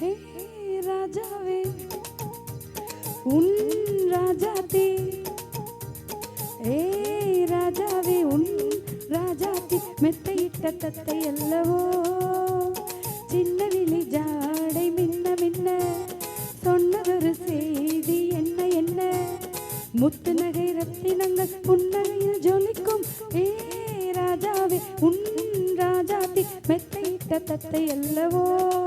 হে রাজাবে উন রাজাতে ஏ ராஜாவே உன் ராஜாத்தி. மெத்தையிட்ட தத்தை அல்லவோ? சின்ன விழி ஜாடை மின்ன மின்ன. சொன்னதொரு செய்தி என்ன என்ன? முத்து நகை ரத்தினங்கள் புன்னகையில் ஜொலிக்கும். ஏ ராஜாவே உன் ராஜாத்தி. மெத்தையிட்ட தத்தை அல்லவோ?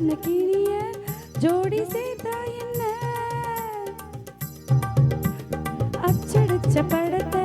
பஞ்சவர்ண கிளிய ஜோடி சேர்த்தா என்ன? அச்சடிச்ச படத்தை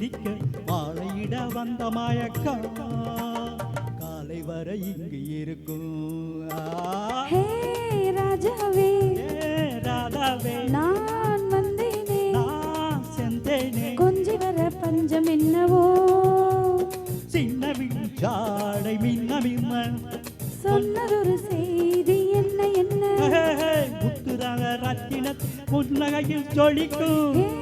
சிரிக்க வாழையிட வந்த மயக்கா காலை வரை இங்கு இருக்கும். ராஜாவே ராதாவே. நான் வந்தேனே. நான் செந்தேனே கொஞ்சி வர பஞ்சம் என்னவோ? சின்ன ஜாடை மின்ன மின்ன. சொன்னதொரு செய்தி என்ன என்ன? முத்துராக ரத்தின புன்னகையில் ஜொலிக்கும்.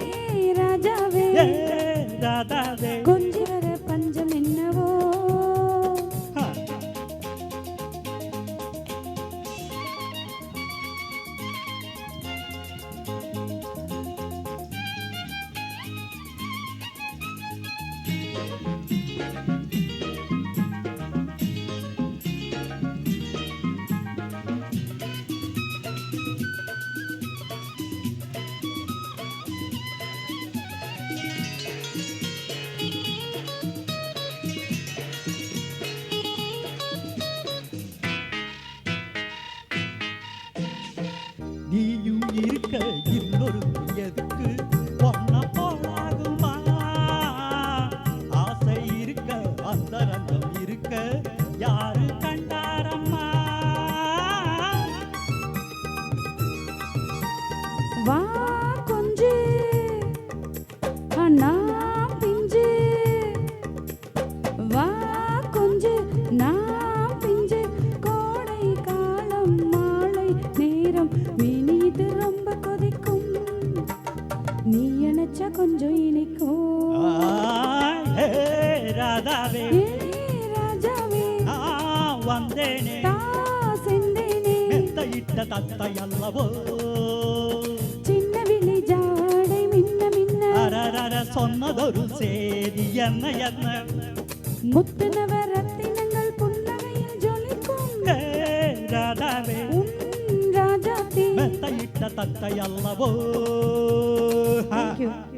நீயும் இருக்க இன்னொரு எதுக்கு அந்த ரங்கம் இருக்க யாரு கண்டாரம்மா? வா கொஞ்சு அண்ணா பிஞ்சு. வா கொஞ்சு நான் பிஞ்சு. கோடை காலம் மாலை நேரம் மினிது ரொம்ப கொதிக்கும். நீ நினைச்சா கொஞ்சம் இனிக்கும் ராதாவே. ராஜாவே. வந்தேனே. செந்தேனே. மெத்தையிட்ட தத்தை அல்லவோ. சின்ன விழி ஜாடை மின்ன மின்ன. அரரர சொன்னதொரு சேதி என்ன என்ன. முத்து நவரத்தினங்கள் புன்னகையில் ஜொலிக்கும். ராதாவே. உன் ராஜாத்தி. மெத்தையிட்ட தத்தை அல்லவோ. Thank you.